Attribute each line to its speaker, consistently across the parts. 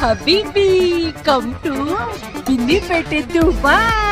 Speaker 1: ಹಬೀಬಿ come to Binnipete Dubai
Speaker 2: hi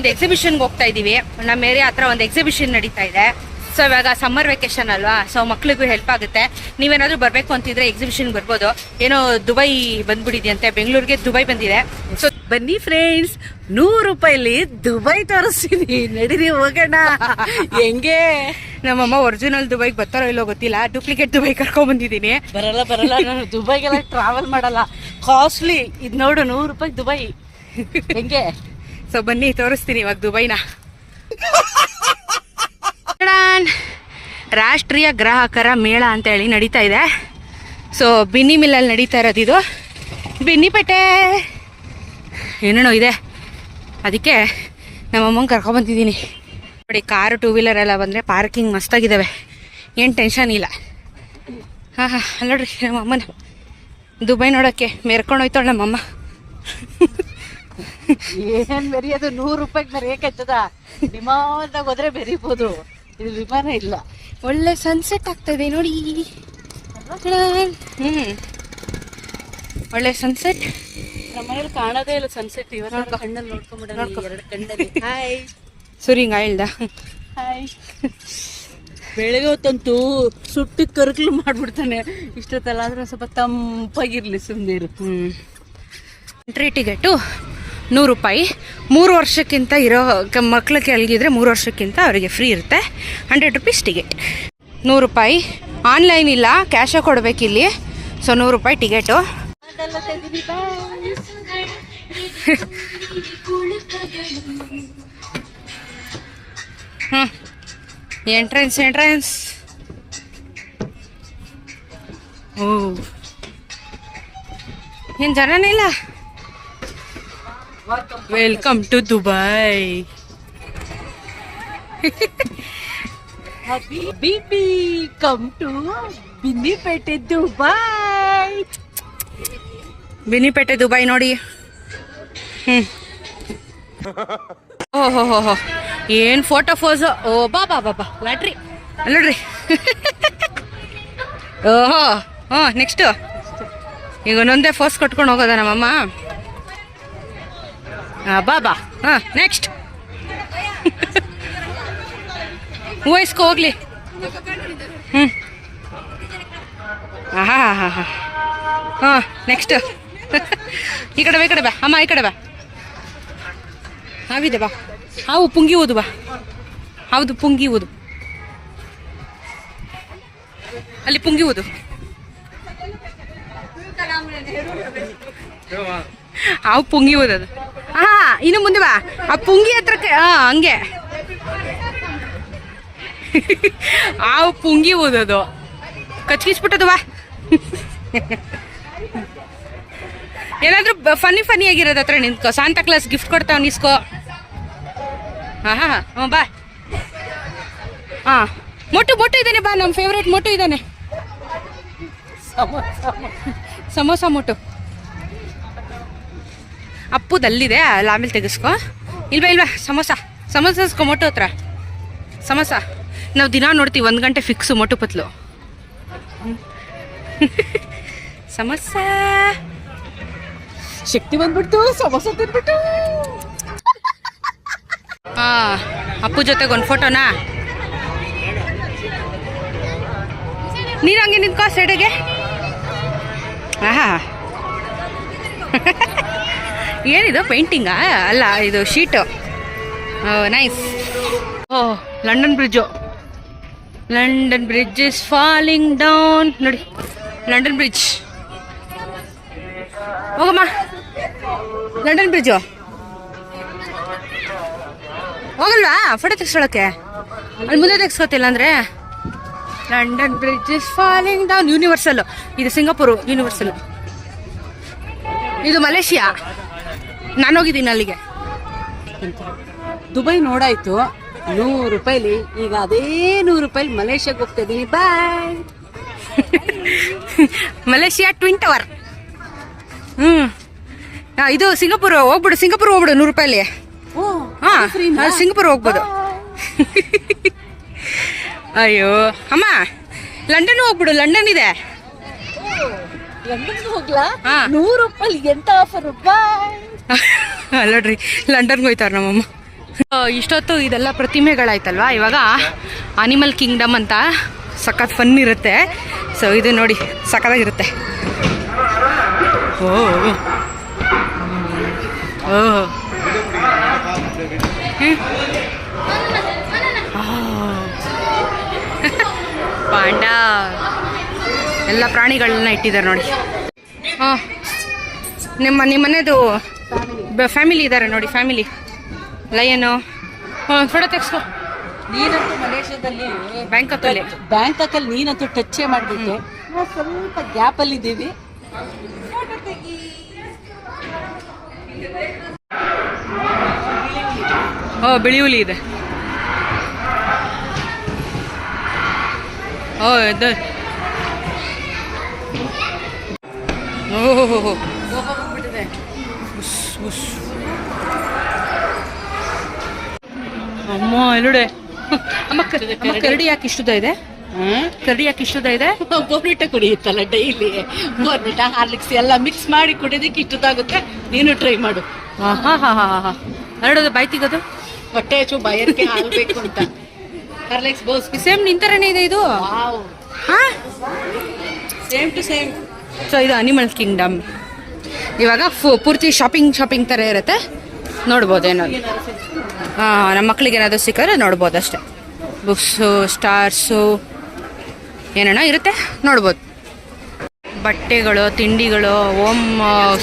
Speaker 2: ಒಂದು ಎಕ್ಸಿಬಿಷನ್ಗೆ ಹೋಗ್ತಾ ಇದೀವಿ. ನಮ್ಮ ಏರಿಯಾ ಹತ್ರ ಒಂದು ಎಕ್ಸಿಬಿಷನ್ ನಡೀತಾ ಇದೆ. ಸೊ ಇವಾಗ ಸಮ್ಮರ್ ವೆಕೇಶನ್ ಅಲ್ವಾ? ಸೊ ಮಕ್ಳಿಗೂ ಹೆಲ್ಪ್ ಆಗುತ್ತೆ. ನೀವೇನಾದ್ರೂ ಬರ್ಬೇಕು ಅಂತಿದ್ರೆ ಎಕ್ಸಿಬಿಷನ್ ಬರ್ಬೋದು. ಏನೋ ದುಬೈ ಬಂದ್ಬಿಟ್ಟಿದ್ಯಂತೆ. ಬೆಂಗಳೂರಿಗೆ ದುಬೈ ಬಂದಿದೆ. ಸೊ
Speaker 1: ಬನ್ನಿ ಫ್ರೆಂಡ್ಸ್ ನೂರು ರೂಪಾಯಿಲಿ ದುಬೈ ತೋರಿಸ್ತೀನಿ. ನಡೀರಿ, ಹೋಗೋಣ. ಹೆಂಗೆ?
Speaker 2: ನಮ್ಮಮ್ಮ ಒರಿಜಿನಲ್ ದುಬೈಗೆ ಬರ್ತಾರೋ ಇಲ್ಲೋ ಗೊತ್ತಿಲ್ಲ. ಡೂಪ್ಲಿಕೇಟ್ ದುಬೈ ಕರ್ಕೊಂಡ್ ಬಂದಿದ್ದೀನಿ
Speaker 1: ಬರಲ್ಲ ಬರಲ್ಲ. ನಾನು ದುಬೈಗೆಲ್ಲ ಟ್ರಾವೆಲ್ ಮಾಡಲ್ಲ. ಕಾಸ್ಟ್ಲಿ ಇದು ನೋಡು, ನೂರು ರೂಪಾಯಿ ದುಬೈ. ಹೆಂಗೆ?
Speaker 2: ಸೊ ಬನ್ನಿ, ತೋರಿಸ್ತೀನಿ ಇವಾಗ ದುಬೈನ! ರಾಷ್ಟ್ರೀಯ ಗ್ರಾಹಕರ ಮೇಳ ಅಂತ ಹೇಳಿ ನಡೀತಾ ಇದೆ. ಸೊ ಬಿನ್ನಿ ಮಿಲ್ಲಲ್ಲಿ ನಡೀತಾ ಇರೋದು ಇದು. ಬಿನ್ನಿಪೇಟೆ ಏನೇನೋ ಇದೆ. ಅದಕ್ಕೆ ನಮ್ಮಮ್ಮನ ಕರ್ಕೊಬಂದಿದ್ದೀನಿ ನೋಡಿ, ಕಾರು ಟೂ ವೀಲರ್ ಎಲ್ಲ ಬಂದರೆ ಪಾರ್ಕಿಂಗ್ ಮಸ್ತಾಗಿದ್ದಾವೆ ಏನು ಟೆನ್ಷನ್ ಇಲ್ಲ. ಹಾಂ ಹಾಂ ನೋಡ್ರಿ ನಮ್ಮಮ್ಮನ ದುಬೈ ನೋಡೋಕ್ಕೆ ಮೇರ್ಕೊಂಡು ಹೋಯ್ತಾಳೆ ನಮ್ಮಮ್ಮ.
Speaker 1: ಏನ್ ಬೆರೆಯೋದು ನೂರು ರೂಪಾಯಿಗೆ ಬೆರೆಯಕತ್ತದ ವಿಮಾನದಾಗ ಹೋದ್ರೆ ಬೆರಿಬೋದು. ಇದು ವಿಮಾನ ಇಲ್ಲ.
Speaker 2: ಒಳ್ಳೆ ಸನ್ಸೆಟ್ ಆಗ್ತದೆ ನೋಡಿ. ಹ್ಮ್. ಒಳ್ಳೆ ಸನ್ಸೆಟ್
Speaker 1: ನಮ್ಮ ಮನೇಲಿ ಕಾಣೋದೇ ಇಲ್ಲ ಸನ್ಸೆಟ್ ಇವತ್ತು ಕಣ್ಣಲ್ಲಿ ನೋಡ್ಕೊಂಬಿಡ ಎರಡು ಕಣ್ಣಲ್ಲಿ. ಹಾಯ್
Speaker 2: ಸುರಿಂಗ ಹೇಳ್ದ
Speaker 1: ಹಾಯ್ ಬೆಳಗ್ಗೆ ಹೊತ್ತಂತೂ ಸುಟ್ಟಿ ಕರ್ಕಲು ಮಾಡ್ಬಿಡ್ತಾನೆ. ಇಷ್ಟೊತ್ತಲ್ಲ ಆದ್ರೆ ಸ್ವಲ್ಪ ತಂಪಾಗಿರ್ಲಿ ಸುಮ್ಮನೆ ಇರು.
Speaker 2: ಹ್ಮ್. ಎಂಟ್ರಿ ಟಿಕೆಟು ನೂರು ರೂಪಾಯಿ. ಮೂರು ವರ್ಷಕ್ಕಿಂತ ಇರೋ ಮಕ್ಳು ಕೆಳಗಿದ್ರೆ ಮೂರು ವರ್ಷಕ್ಕಿಂತ ಅವರಿಗೆ ಫ್ರೀ ಇರುತ್ತೆ. ಹಂಡ್ರೆಡ್ ರುಪೀಸ್ ಟಿಕೆಟ್ ನೂರು ರೂಪಾಯಿ. ಆನ್ಲೈನ್ ಇಲ್ಲ ಕ್ಯಾಶ ಕೊಡಬೇಕಿಲ್ಲಿ. ಸೊ ನೂರು ರೂಪಾಯಿ ಟಿಕೆಟು ಹ್ಞೂ ಎಂಟ್ರೆನ್ಸ್ ಎಂಟ್ರೆನ್ಸ್ ಓ. ಏನು ಜನನೇ ಇಲ್ಲ? Welcome to Dubai
Speaker 1: Bibi come to Binnipete Dubai
Speaker 2: Binnipete Dubai ನೋಡಿ. ಹ್ಞೂ ಓಹೋ ಹೋ ಏನು ಫೋಟೋ ಫೋಸ್ ಓ ಬಾ ಬಾ ಬಾ ಬಾ. ಲಾಟ್ರಿ ನೋಡ್ರಿ ಓಹೋ. ಹ್ಞೂ ನೆಕ್ಸ್ಟು ಈಗ ಒಂದೊಂದೇ ಫೋಸ್ ಕಟ್ಕೊಂಡು ಹೋಗೋದ ನಮ್ಮಮ್ಮ? ಹಾಂ ಬಾ ಬಾ ಹಾಂ ನೆಕ್ಸ್ಟ್ ವಯಸ್ಕೋ ಹೋಗ್ಲಿ. ಹ್ಞೂ ಆಹಾ ಹಾ ಹಾ ಹಾಂ ನೆಕ್ಸ್ಟ್ ಈ ಕಡೆ ಬಾ, ಈ ಕಡೆ ಬಾ. ಅಮ್ಮ, ಈ ಕಡೆ ಬಾ. ಹಾವಿದೆ ಬಾ. ಹಾವು ಪುಂಗಿ ಓದು ಬಾ. ಹೌದು, ಪುಂಗಿ ಓದು. ಅಲ್ಲಿ ಪುಂಗಿ ಓದು. ಹಾವು ಪುಂಗಿ ಊದದು ಹಾ, ಇನ್ನು ಮುಂದೆ ಬಾ. ಆ ಪುಂಗಿ ಹತ್ರಕ್ಕೆ ಹಾ ಹಂಗೆ. ಆ ಪುಂಗಿ ಊದೋದು. ಕಚ್ಕಿಸ್ಬಿಟ್ಟದು ಬಾ. ಏನಾದ್ರೂ ಫನಿ ಫನಿ ಆಗಿರೋದು ಹತ್ರ ನಿಂತ್ಕೊ. ಸಾಂತ ಕ್ಲಾಸ್ ಗಿಫ್ಟ್ ಕೊಡ್ತಾವ ನಿಸ್ಕೋ ಹಾ ಹಾ, ಹಾಂ ಬಾ. ಹಾ. ಮೊಟ್ಟು ಮೊಟ್ಟು ಇದ್ದಾನೆ ಬಾ ನಮ್ಮ ಫೇವ್ರೇಟ್ ಮೊಟ್ಟು ಇದ್ದಾನೆ ಸಮೋಸ ಮೊಟ್ಟು. ಅಪ್ಪುದಲ್ಲಿದೆ ಅಲ್ಲಿ ಆಮೇಲೆ ತೆಗಿಸ್ಕೊ. ಇಲ್ವಾ ಇಲ್ವಾ ಸಮೋಸ. ಸಮೋಸ ಮೊಟ್ಟು ಹತ್ರ. ಸಮೋಸ. ನಾವು ದಿನ ನೋಡ್ತೀವಿ ಒಂದು ಗಂಟೆ ಫಿಕ್ಸು ಮೊಟ್ಟು ಪತ್ಲು. ಸಮೋಸ.
Speaker 1: ಶಕ್ತಿ ಬಂದ್ಬಿಡ್ತು ಸಮೋಸ ತಿನ್ಬಿಟ್ಟು
Speaker 2: ಹಾ ಅಪ್ಪು ಜೊತೆಗೆ ಒಂದು ಫೋಟೋನಾ? ನೀನು ಹಂಗೆ ನಿಂತ್ಕೋ ಸೈಡಿಗೆ ಆಹಾ. ಏನಿದು? ಪೇಂಟಿಂಗಾ? ಅಲ್ಲ, ಇದು sheet. Nice. O, London bridge. London bridge is falling down. ನೋಡಿ, ಲಂಡನ್ ಬ್ರಿಡ್ಜ್. ಹೋಗಮ್ಮ. London bridge. ಹೋಗಲ್ವಾ? ಫೋಟೋ ತೆಗ್ಸ್ಕೊಳಕ್ಕೆ ಅಲ್ಲಿ ಮುಂದೆ ತೆಗ್ಸ್ಕೊತಿಲ್ಲ ಅಂದ್ರೆ? London bridge is falling down. Universal ಇದು ಸಿಂಗಾಪುರ್ ಯೂನಿವರ್ಸಲ್ ಇದು ಮಲೇಷಿಯಾ. ನಾನು ಹೋಗಿದ್ದೀನಿ ಅಲ್ಲಿಗೆ.
Speaker 1: ದುಬೈ ನೋಡಾಯ್ತು. ನೂರು ರೂಪಾಯಿಲಿ ಈಗ ಅದೇ ನೂರು ರೂಪಾಯಿ ಮಲೇಷ್ಯಾಗೆ ಹೋಗ್ತಾ ಇದ್ದೀನಿ ಬಾಯ್
Speaker 2: ಮಲೇಷಿಯಾ ಟ್ವಿನ್ ಟವರ್ ಹ್ಞೂ ಇದು ಸಿಂಗಾಪುರ್ ಹೋಗ್ಬಿಡು ಸಿಂಗಾಪುರ್ ಹೋಗ್ಬಿಡು ನೂರು ರೂಪಾಯಿಲಿ.
Speaker 1: ಓ
Speaker 2: ಹಾ ಅಲ್ಲಿ ಸಿಂಗಾಪುರ್ ಹೋಗ್ಬೋದು. ಅಯ್ಯೋ ಅಮ್ಮ ಲಂಡನ್ ಹೋಗ್ಬಿಡು ಲಂಡನ್ ಇದೆ.
Speaker 1: ಲಂಡನ್ ಹೋಗ್ಲಾ. ನೂರು ರೂಪಾಯಿ ಎಂತ ಆಫರ್ ಬಾಯ್
Speaker 2: ಅಲ್ಲಡ್ರಿ ಲಂಡನ್ಗೆ ಹೋಯ್ತಾರ ನಮ್ಮಮ್ಮ. ಇಷ್ಟೊತ್ತು ಇದೆಲ್ಲ ಪ್ರತಿಮೆಗಳಾಯ್ತಲ್ವಾ? ಇವಾಗ ಅನಿಮಲ್ ಕಿಂಗ್ಡಮ್ ಅಂತ ಸಖತ್ ಫನ್ ಇರುತ್ತೆ. ಸೊ ಇದು ನೋಡಿ, ಸಖತ್ತಾಗಿರುತ್ತೆ. ಓ ಓ. ಪಾಂಡ. ಎಲ್ಲ ಪ್ರಾಣಿಗಳನ್ನ ಇಟ್ಟಿದ್ದಾರೆ ನೋಡಿ. ಹಾಂ ನಿಮ್ಮ, ನಿಮ್ಮನೆದು ಫ್ಯಾಮಿಲಿ ಇದ್ದಾರೆ ನೋಡಿ ಫ್ಯಾಮಿಲಿ ಲಯನು. ಫೋಟೋ ತೆಗ್ಸ್ಕೊ.
Speaker 1: ನೀನಂತೂ ಮಲೇಷ್ಯಾದಲ್ಲಿ
Speaker 2: ಬ್ಯಾಂಕ್
Speaker 1: ಬ್ಯಾಂಕಾಕಲ್ಲಿ ನೀನಂತೂ ಟಚ್ಚೇ ಮಾಡ್ಬಿಟ್ಟೆ ಸ್ವಲ್ಪ ಗ್ಯಾಪಲ್ಲಿ ಇದ್ದೀವಿ
Speaker 2: ಓ ಬಿಳಿ ಹುಲಿ ಇದೆ. ಓ ಇದು. ಓಹೋ ಅಮ್ಮ ಎಲ್ಲುಡೆ ಅಮ್ಮ ಕರಡಿ. ಯಾಕೆ ಇಷ್ಟುದ ಇದೆ? ಕರಡಿ ಯಾಕೆ ಇಷ್ಟುದ ಇದೆ?
Speaker 1: ಬೋರ್ನಿಟ ಕುಡಿಯುತ್ತಲ್ಲ ಡೈಲಿ. ಬೋರ್ನಿಟ ಹಾರ್ಲಿಕ್ಸ್ ಎಲ್ಲ ಮಿಕ್ಸ್ ಮಾಡಿ ಕುಡಿಯೋದಕ್ಕೆ ಇಷ್ಟದಾಗುತ್ತೆ. ನೀನು ಟ್ರೈ ಮಾಡು.
Speaker 2: ಹಾ ಹಾ ಹಾ ಹಾ ಹಾ ಎರಡೋದು ಬಾಯ್ ತೆಗೋದು.
Speaker 1: ಹೊಟ್ಟೆ ಹೆಚ್ಚು ಬಯರ್ಗೆ ಹಾಲ್ಬೇಕು ಅಂತ. ಹಾರ್ಲಿಕ್ಸ್ ಬೋಸ್
Speaker 2: ಸೇಮ್ ನಿಂತರನೇ ಇದೆ ಇದು?
Speaker 1: ಸೇಮ್ ಟು ಸೇಮ್
Speaker 2: ಸೊ ಇದು ಅನಿಮಲ್ ಕಿಂಗ್ಡಮ್ ಇವಾಗ ಫು ಪೂರ್ತಿ ಶಾಪಿಂಗ್ ಶಾಪಿಂಗ್ ಥರ ಇರುತ್ತೆ. ನೋಡ್ಬೋದು ಏನಾದ್ರು. ಹಾಂ ನಮ್ಮ ಮಕ್ಳಿಗೆ ಏನಾದರೂ ಸಿಕ್ಕರೆ ನೋಡ್ಬೋದು ಅಷ್ಟೇ. ಬುಕ್ಸು ಸ್ಟಾರ್ಸು ಏನೇನೋ ಇರುತ್ತೆ, ನೋಡ್ಬೋದು. ಬಟ್ಟೆಗಳು, ತಿಂಡಿಗಳು, ಓಮ್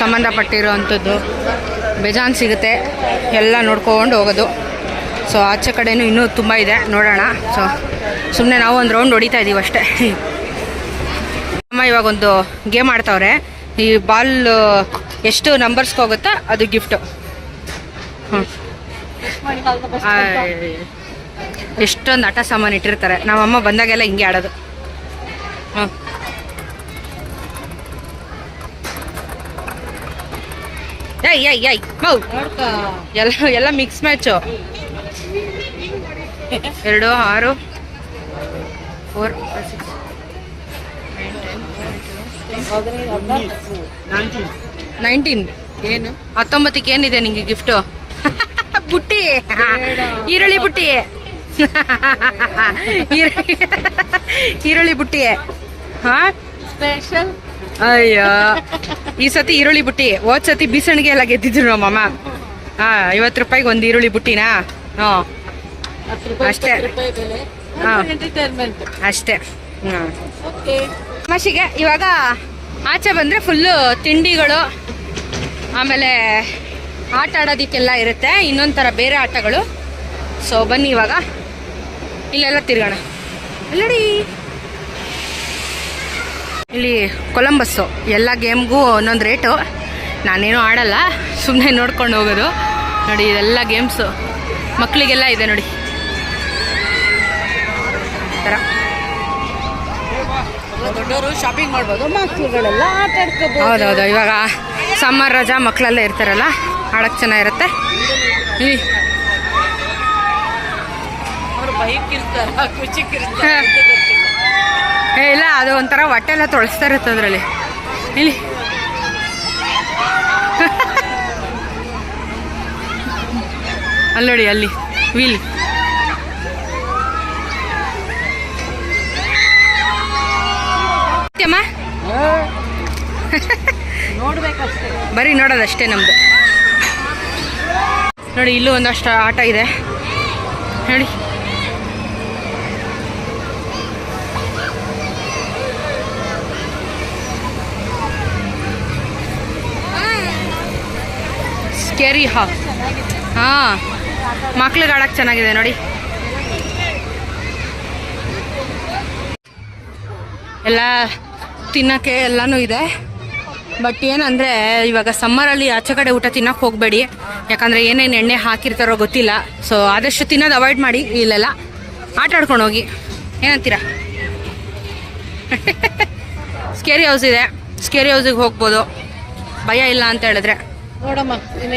Speaker 2: ಸಂಬಂಧಪಟ್ಟಿರೋ ಅಂಥದ್ದು ಬೇಜಾನ್ ಸಿಗುತ್ತೆ. ಎಲ್ಲ ನೋಡ್ಕೊಂಡು ಹೋಗೋದು. ಸೊ ಆಚೆ ಕಡೆನೂ ಇನ್ನೂ ತುಂಬ ಇದೆ, ನೋಡೋಣ. ಸೊ ಸುಮ್ಮನೆ ನಾವು ಒಂದು ರೌಂಡ್ ಹೊಡಿತಾ ಇದ್ದೀವಿ ಅಷ್ಟೇ. ಅಮ್ಮ ಇವಾಗ ಒಂದು ಗೇಮ್ ಆಡ್ತಾವ್ರೆ. ಈ ಬಾಲ್ ಎಷ್ಟು ನಂಬರ್ಸ್ಗೆ ಹೋಗುತ್ತಾ ಅದು ಗಿಫ್ಟು ಎಷ್ಟೊಂದು ಆಟ ಸಾಮಾನು ಇಟ್ಟಿರ್ತಾರೆ. ನಮ್ಮ ಅಮ್ಮ ಬಂದಾಗೆಲ್ಲ ಹಿಂಗೆ ಆಡೋದು. ಹ್ಞೂ ಏಯ್ ಏಯ್ ಏಯ್, ಮೌ. ಎಲ್ಲ ಎಲ್ಲ ಮಿಕ್ಸ್ ಮ್ಯಾಚು ಎರಡು, ಆರು ಫೋರ್ ಸಿಕ್ಸ್ ನೈನ್ಟೀನ್
Speaker 1: ಏನು?
Speaker 2: ಹತ್ತೊಂಬತ್ತಕ್ಕೆ ಏನಿದೆ ನಿಂಗೆ ಗಿಫ್ಟು ಬುಟ್ಟಿ. ಈರುಳ್ಳಿ ಬುಟ್ಟಿ. ಈರುಳ್ಳಿ ಬುಟ್ಟಿ. ಹಾ?
Speaker 1: ಸ್ಪೆಷಲ್
Speaker 2: ಅಯ್ಯೋ. ಈ ಸತಿ ಈರುಳ್ಳಿ ಬುಟ್ಟಿ. ಹೋದ್ ಸತಿ ಬೀಸಣಿಗೆ ಎಲ್ಲ ಗೆದ್ದಿದ್ರು ನಮ್ಮಮ್ಮ ಹಾ ಐವತ್ತು ರೂಪಾಯಿಗೆ ಒಂದು ಈರುಳ್ಳಿ ಬುಟ್ಟಿನಾ?
Speaker 1: ರೂಪಾಯಿ
Speaker 2: ಅಷ್ಟೇ. ಅಷ್ಟೇ. ಹ್ಞೂ. ಮಶಿಗೆ ಇವಾಗ ಆಚೆ ಬಂದರೆ ಫುಲ್ಲು ತಿಂಡಿಗಳು, ಆಮೇಲೆ ಆಟ ಆಡೋದಕ್ಕೆಲ್ಲ ಇರುತ್ತೆ. ಇನ್ನೊಂದು ಥರ ಬೇರೆ ಆಟಗಳು. ಸೊ ಬನ್ನಿ ಇವಾಗ. ಇಲ್ಲೆಲ್ಲ ತಿರ್ಗೋಣ. ಅಲ್ಲಡಿ. ಇಲ್ಲಿ ಕೊಲಂಬಸ್ಸು. ಎಲ್ಲ ಗೇಮ್ಗೂ ಒಂದೊಂದು ರೇಟು. ನಾನೇನು ಆಡಲ್ಲ ಸುಮ್ಮನೆ ನೋಡ್ಕೊಂಡು ಹೋಗೋದು. ನೋಡಿ, ಇದೆಲ್ಲ ಗೇಮ್ಸು. ಮಕ್ಕಳಿಗೆಲ್ಲ ಇದೆ ನೋಡಿ. ಥರ.
Speaker 1: ದೊಡ್ಡವರು ಶಾಪಿಂಗ್ ಮಾಡ್ಬೋದು ಮಕ್ಕಳುಗಳೆಲ್ಲ ಆಟ ಆಡ್ಕೋಬಹುದು
Speaker 2: ಹೌದೌದು ಇವಾಗ ಸಮ್ಮರ್ ರಜಾ ಮಕ್ಕಳೆಲ್ಲ ಇರ್ತಾರಲ್ಲ ಆಡಕ್ಕೆ ಚೆನ್ನಾಗಿರುತ್ತೆ ಈ
Speaker 1: ಬೈಕ್ ಇರ್ತಾರ ಕುಚಿಕ್.
Speaker 2: ಏ ಇಲ್ಲ ಅದು ಒಂಥರ ಹೊಟ್ಟೆ ಎಲ್ಲ ತೊಳಸ್ತಾ ಇರುತ್ತೆ ಅದರಲ್ಲಿ. ಇಲ್ಲಿ. ಅಲ್ಲೋಡಿ ಅಲ್ಲಿ. ವೀಲ್ ಬರೀ ನೋಡೋದಷ್ಟೇ ನಮ್ದು. ನೋಡಿ, ಇಲ್ಲೂ ಒಂದಷ್ಟು ಆಟ ಇದೆ. ನೋಡಿ. ಸ್ಕೇರಿ ಹಾ ಹಾಂ, ಮಕ್ಳಿಗೆ ಆಡೋಕ್ಕೆ ಚೆನ್ನಾಗಿದೆ, ನೋಡಿ. ಎಲ್ಲ ತಿನ್ನೋಕ್ಕೆ ಎಲ್ಲನೂ ಇದೆ. ಬಟ್ ಏನಂದರೆ ಇವಾಗ ಸಮ್ಮರಲ್ಲಿ ಆಚೆ ಕಡೆ ಊಟ ತಿನ್ನಕ್ಕೆ ಹೋಗಬೇಡಿ. ಯಾಕಂದರೆ ಏನೇನು ಎಣ್ಣೆ ಹಾಕಿರ್ತಾರೋ ಗೊತ್ತಿಲ್ಲ. ಸೊ ಆದಷ್ಟು ತಿನ್ನೋದು ಅವಾಯ್ಡ್ ಮಾಡಿ ಇಲ್ಲೆಲ್ಲ ಆಟ ಆಡ್ಕೊಂಡು ಹೋಗಿ. ಏನಂತೀರಾ? ಸ್ಕೇರಿ ಹೌಸ್ ಇದೆ. ಸ್ಕೇರಿ ಹೌಸಿಗೆ ಹೋಗ್ಬೋದು. ಭಯ ಇಲ್ಲ ಅಂತ ಹೇಳಿದ್ರೆ.
Speaker 1: ನೋಡಮ್ಮ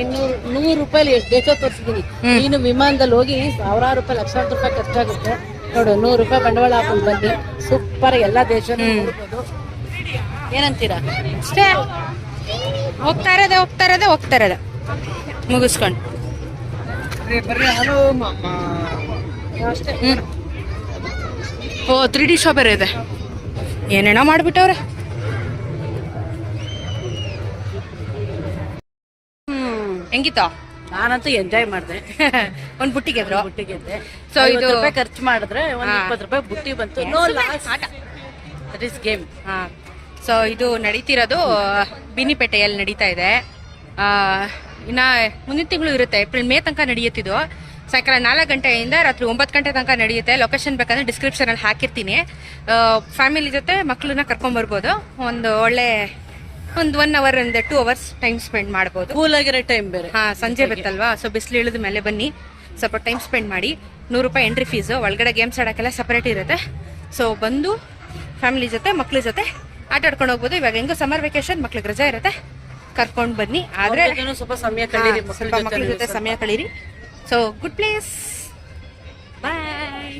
Speaker 1: ಇನ್ನೂರು ನೂರು ರೂಪಾಯಿ ಎಷ್ಟು ಬೇಕೋ ತೋರಿಸಿದೀನಿ. ನೀನು ವಿಮಾನದಲ್ಲಿ ಹೋಗಿ ಸಾವಿರಾರು ರೂಪಾಯಿ ಲಕ್ಷಾಂತರ ರೂಪಾಯಿ ಖರ್ಚಾಗುತ್ತೆ. ನೋಡು ನೂರು ರೂಪಾಯಿ ಬಂಡವಾಳ ಹಾಕೊಂಡು ಬನ್ನಿ. ಸೂಪರ್ ಎಲ್ಲ ದೇಶ ಏನಂತೀರಾ?
Speaker 2: ಅಷ್ಟೇ. ಹೋಗ್ತಾ ಇರೋದೆ ಹೋಗ್ತಾ ಇರೋದೆ ಹೋಗ್ತಾ ಇರೋದೆ. ಮುಗಿಸ್ಕೊಂಡು. ಓ ತ್ರೀ ಡಿ ಶೋ ಬೇರೆ ಇದೆ. ಏನೇನೋ ಮಾಡಿಬಿಟ್ಟವ್ರೆ.
Speaker 1: ಹ್ಮ್.
Speaker 2: ಹೆಂಗಿತ್ತು?
Speaker 1: ನಾನಂತೂ ಎಂಜಾಯ್ ಮಾಡಿದೆ.
Speaker 2: ಒಂದ್ ಬುಟ್ಟಿಗೆ ಗೆದ್ದೆ
Speaker 1: ಸೊ
Speaker 2: ಇದು-
Speaker 1: ರೂಪಾಯಿ ಖರ್ಚು ಮಾಡಿದ್ರೆ ಒಂದ್ ಇಪ್ಪತ್ತು ರೂಪಾಯಿ ಬುಟ್ಟಿ ಬಂತು. ನೋ ಲಾಸ್
Speaker 2: ಆಟ
Speaker 1: ದಟ್ ಇಸ್ ಗೇಮ್
Speaker 2: ಹಾ. ಸೊ ಇದು ನಡೀತಿರೋದು ಬಿನಿಪೇಟೆಯಲ್ಲಿ ನಡೀತಾ ಇದೆ. ಇನ್ನು ಮುಂದಿನ ತಿಂಗಳು ಇರುತ್ತೆ ಏಪ್ರಿಲ್ ಮೇ ತನಕ ನಡೆಯುತ್ತಿದ್ದು. ಸಾಯಂಕಾಲ ನಾಲ್ಕು ಗಂಟೆಯಿಂದ ರಾತ್ರಿ ಒಂಬತ್ತು ಗಂಟೆ ತನಕ ನಡೆಯುತ್ತೆ. ಲೊಕೇಶನ್ ಬೇಕಂದ್ರೆ ಡಿಸ್ಕ್ರಿಪ್ಷನಲ್ಲಿ ಹಾಕಿರ್ತೀನಿ. ಫ್ಯಾಮಿಲಿ ಜೊತೆ ಮಕ್ಕಳನ್ನ ಕರ್ಕೊಂಬರ್ಬೋದು ಒಂದು ಒಳ್ಳೆ ಒಂದು ಒನ್ ಅವರ್ ಒಂದು ಟೂ ಅವರ್ಸ್ ಟೈಮ್ ಸ್ಪೆಂಡ್ ಮಾಡ್ಬೋದು.
Speaker 1: ಕೂಲ್ ಆಗಿರೋ ಟೈಮ್ ಬೇರೆ.
Speaker 2: ಹಾಂ ಸಂಜೆ ಬತ್ತಲ್ವಾ? ಸೊ ಬಿಸಿಲು ಇಳಿದ ಮೇಲೆ ಬನ್ನಿ. ಸ್ವಲ್ಪ ಟೈಮ್ ಸ್ಪೆಂಡ್ ಮಾಡಿ. ನೂರು ರೂಪಾಯಿ ಎಂಟ್ರಿ ಫೀಸು ಒಳಗಡೆ ಗೇಮ್ಸ್ ಆಡೋಕ್ಕೆಲ್ಲ ಸಪ್ರೇಟ್ ಇರುತ್ತೆ. ಸೊ ಬಂದು ಫ್ಯಾಮಿಲಿ ಜೊತೆ ಮಕ್ಳ ಜೊತೆ ಆಟ ಆಡ್ಕೊಂಡು ಹೋಗ್ಬೋದು. ಇವಾಗ ಹೆಂಗೋ ಸಮರ್ ವೆಕೇಶನ್ ಮಕ್ಳಿಗೆ ರಜಾ ಇರುತ್ತೆ. ಕರ್ಕೊಂಡು ಬನ್ನಿ. ಆದ್ರೆ
Speaker 1: ಸ್ವಲ್ಪ ಸಮಯ
Speaker 2: ಮಕ್ಳ
Speaker 1: ಜೊತೆ
Speaker 2: ಸಮಯ ಕಳೀರಿ. So good place bye